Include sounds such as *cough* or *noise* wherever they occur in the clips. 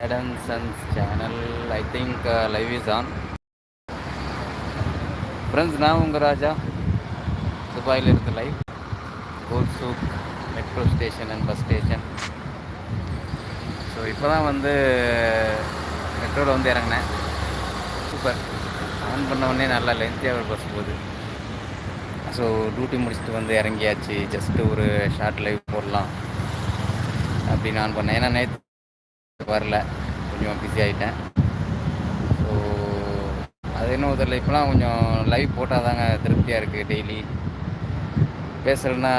Adam Sons channel. I think uh, live is on. Friends நான் உங்கள் ராஜா. துபாயில் இருந்து live goal metro station and bus station so இப்போ தான் வந்து மெட்ரோவில் வந்து இறங்கினேன். சூப்பர் ஆன் பண்ண உடனே நல்லா லென்த்தியாக ஒரு பஸ் போகுது. ஸோ டியூட்டி முடிச்சுட்டு வந்து இறங்கியாச்சு. ஜஸ்ட்டு ஒரு ஷார்ட் லைவ் போடலாம். அப்படின்னு ஆன் பண்ணேன். ஏன்னா நேற்று வரல. கொஞ்சம் பிஸி ஆகிட்டேன் ஸோ அது என்ன தெரியல. இப்போலாம் கொஞ்சம் லைவ் போட்டால் தாங்க திருப்தியாக இருக்குது டெய்லி பேசுகிறேன்னா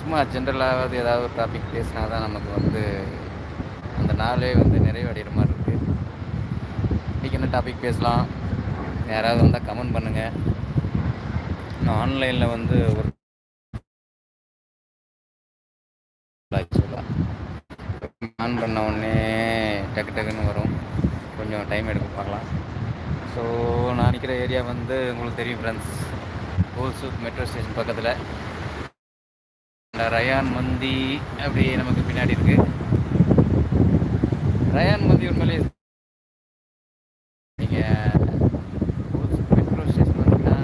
சும்மா ஜென்ரலாவது ஏதாவது ஒரு டாபிக் பேசினா தான் நமக்கு வந்து அந்த நாளே வந்து நிறைவடைகிற மாதிரி இருக்குது இன்றைக்கி என்ன டாபிக் பேசலாம்? யாராவது வந்தால் கமெண்ட் பண்ணுங்கள் நான் ஆன்லைனில் வந்து ஒரு ஆன் பண்ண உடனே டக்கு டக்குன்னு வரும். கொஞ்சம் டைம் எடுக்க பார்க்கலாம். ஸோ நான் நிற்கிற ஏரியா வந்து உங்களுக்கு தெரியும் ஃப்ரெண்ட்ஸ் கோல்சூப் மெட்ரோ ஸ்டேஷன் பக்கத்தில். இந்த ரயான் மந்தி அப்படி நமக்கு பின்னாடி இருக்கு. ரயான் மந்தி உண்மையிலே நீங்கள் மெட்ரோ ஸ்டேஷன் வந்தீங்கன்னா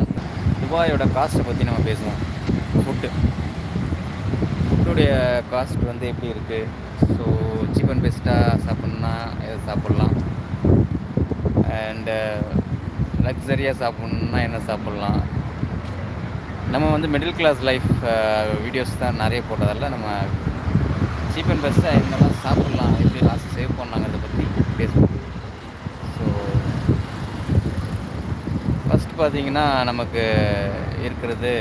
துபாயோட காஸ்ட்டை பற்றி நம்ம பேசுவோம். ஃபுட்டுடைய காஸ்ட் வந்து எப்படி இருக்குது ஸோ சீப் அண்ட் பெஸ்ட்டாக சாப்பிட்ணுன்னா எது சாப்பிட்லாம்? அண்டு லக்ஸரியாக uh, சாப்பிட்ணுன்னா என்ன சாப்பிட்லாம்? நம்ம வந்து மிடில் கிளாஸ் லைஃப் வீடியோஸ் தான் நிறைய போட்டதால் நம்ம சீப் அண்ட் பெஸ்ட்டாக என்னெல்லாம் சாப்பிட்லாம். எப்படி லாஸ்ட் சேவ் பண்ணலாங்கிறத பற்றி பேசுவோம். ஸோ ஃபஸ்ட் பார்த்தீங்கன்னா நமக்கு இருக்கிறது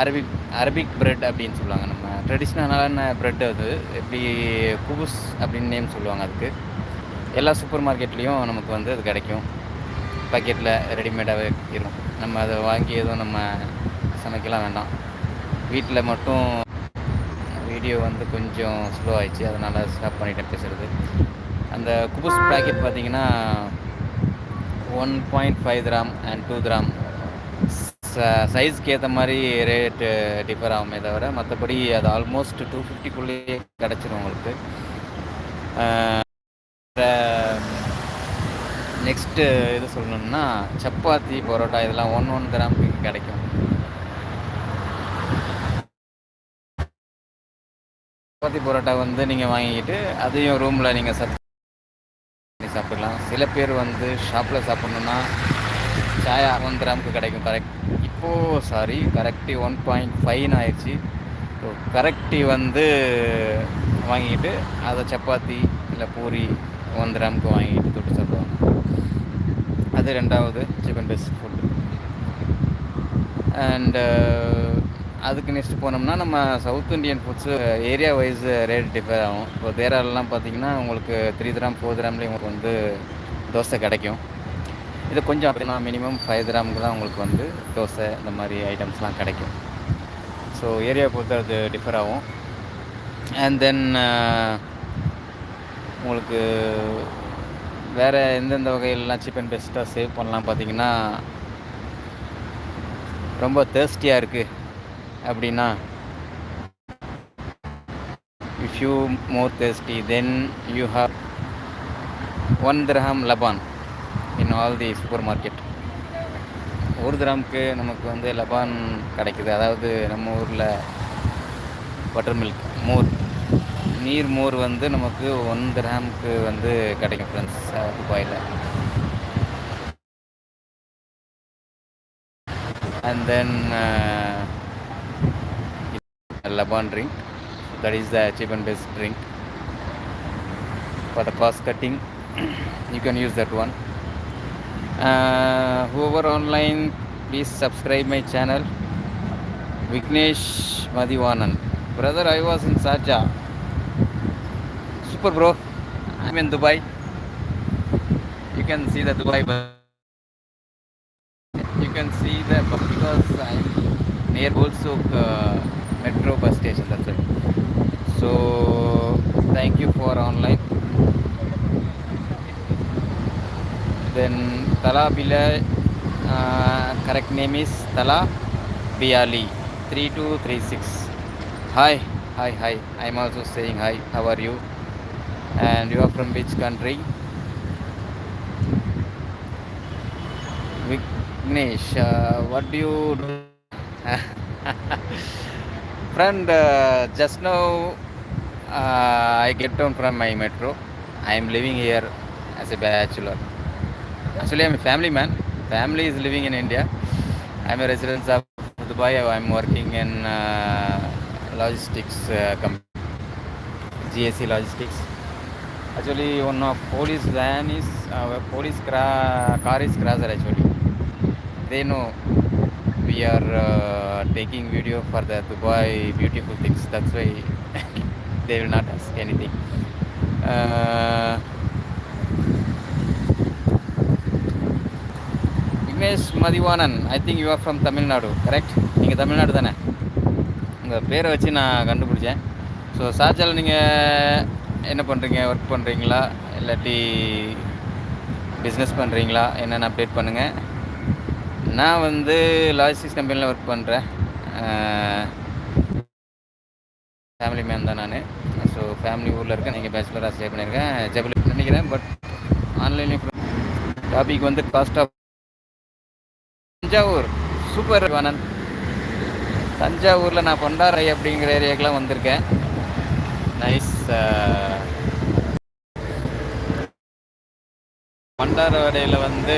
அரபிக் அரபிக் பிரெட் அப்படின்னு சொல்லுவாங்க. நம்ம ட்ரெடிஷ்னலான பிரெட் அது? எப்படி குபுஸ் அப்படின்னு நேம் சொல்லுவாங்க அதுக்கு. எல்லா சூப்பர் மார்க்கெட்லேயும் நமக்கு வந்து அது கிடைக்கும். பாக்கெட்டில் ரெடிமேடாகவே இருக்கும். நம்ம அதை வாங்கி எதுவும் நம்ம சமைக்கலாம் வேண்டாம். வீட்டில் மட்டும் வீடியோ வந்து கொஞ்சம் ஸ்லோ ஆயிடுச்சு. அதனால் ஸ்டாப் பண்ணிட்டேன் பேசுகிறது அந்த குபுஸ் பேக்கெட் பார்த்தீங்கன்னா one point five gram and two gram சைஸ்க்கு ஏற்ற மாதிரி ரேட்டு டிஃபர் ஆகுமே தவிர மற்றபடி அது ஆல்மோஸ்ட் டூ ஃபிஃப்டிக்குள்ளேயே கிடச்சிரும் உங்களுக்கு. நெக்ஸ்ட்டு இது சொல்லணும்னா சப்பாத்தி பரோட்டா இதெல்லாம் ஒன் ஒன் கிராமுக்கு கிடைக்கும். சப்பாத்தி பரோட்டா வந்து நீங்கள் வாங்கிக்கிட்டு அதையும் ரூமில் நீங்கள் சப் சாப்பிடலாம். சில பேர் வந்து ஷாப்பில் சாப்பிட்ணுன்னா சாயா ஒன் கிராமுக்கு கிடைக்கும் கரெக்ட் இப்போது சாரி கரெக்டி ஒன் பாயிண்ட் ஃபைன் ஆயிடுச்சு. ஸோ கரெக்டி வந்து வாங்கிட்டு அதை சப்பாத்தி இல்லை பூரி ஒன் கிராமுக்கு வாங்கிட்டு தொட்டு சாப்பிடுவாங்க. அது ரெண்டாவது சிக்கன் பெஸ்ட் ஃபுட்டு அண்டு அதுக்கு நெக்ஸ்ட் போனோம்னா நம்ம south Indian foods area wise rate differ ஆகும். இப்போ தேராலெலாம் பார்த்தீங்கன்னா உங்களுக்கு த்ரீ கிராம் ஃபோர் கிராம்லேயும் உங்களுக்கு வந்து தோசை கிடைக்கும். இது கொஞ்சம் அப்படின்னா மினிமம் ஃபைவ் கிராமுக்கு தான் உங்களுக்கு வந்து தோசை இந்த மாதிரி ஐட்டம்ஸ்லாம் கிடைக்கும். ஸோ ஏரியா பொறுத்து அது டிஃபர் ஆகும். அண்ட் தென் uh, உங்களுக்கு வேறு எந்தெந்த வகையிலலாம் சீப் அண்ட் பெஸ்ட்டாக சேவ் பண்ணலாம் பார்த்தீங்கன்னா ரொம்ப தேர்ஸ்டியாக இருக்குது அப்படின்னா if you more thirsty then you have one dirham Laban in all the supermarket ஒரு கிராமுக்கு நமக்கு வந்து லபான் கிடைக்குது. அதாவது நம்ம ஊரில் பட்டர் மில்க் மோர். நீர் மோர் வந்து நமக்கு ஒன் கிராமுக்கு வந்து கிடைக்கும் ஃப்ரெண்ட்ஸ் துபாயில். And then Laban drink that is the cheap and best drink for the cost cutting you can use that one whoever online please subscribe my channel. Vignesh Madhivanan. Brother I was in Saja super bro. I'm in Dubai. You can see the Dubai you can see the because I'm near Bolsuk uh, metro bus station that's it. So thank you for online then Tala Bila uh, correct name is Tala Biali 3236 hi hi hi I'm also saying hi how are you And you are from which country? Vignesh, uh, what do you do? *laughs* Friend, uh, just now uh, I get down from my metro. I am living here as a bachelor. Actually, I'm a family man. Family is living in India. I'm a resident of Dubai. I'm working in uh, logistics uh, company, GSC Logistics. Actually, one of police van is uh, police cra- car is crashed. Actually, they know we are uh, taking video for the Dubai beautiful things. That's why *laughs* they will not ask anything. Uh, Vignesh Mathivanan I think you are from Tamil Nadu correct நீங்கள் தமிழ்நாடு தானே? உங்கள் பேரை வச்சு நான் கண்டுபிடிச்சேன். So சார்ஜால் நீங்கள் என்ன பண்ணுறீங்க ஒர்க் பண்ணுறீங்களா இல்லாட்டி பிஸ்னஸ் பண்ணுறீங்களா என்னென்னு அப்டேட் பண்ணுங்கள் நான் வந்து லாஜிஸ்டிக்ஸ் கம்பெனியில் ஒர்க் பண்ணுறேன் ஃபேமிலி மேன் தான் நான். ஸோ ஃபேமிலி ஊரில் இருக்கேன். நீங்கள் பேச்சுலராக ஸ்டே பண்ணியிருக்கேன் ஜபிள் நினைக்கிறேன் பட் ஆன்லைன்லேயும் டாபிக் வந்து cost of Thanjavur. Super Anand தஞ்சாவூரில் நான் பொண்டாரை அப்படிங்கிற ஏரியாக்கெலாம் வந்திருக்கேன். நைஸ் uh, பண்டாரவடையில் வந்து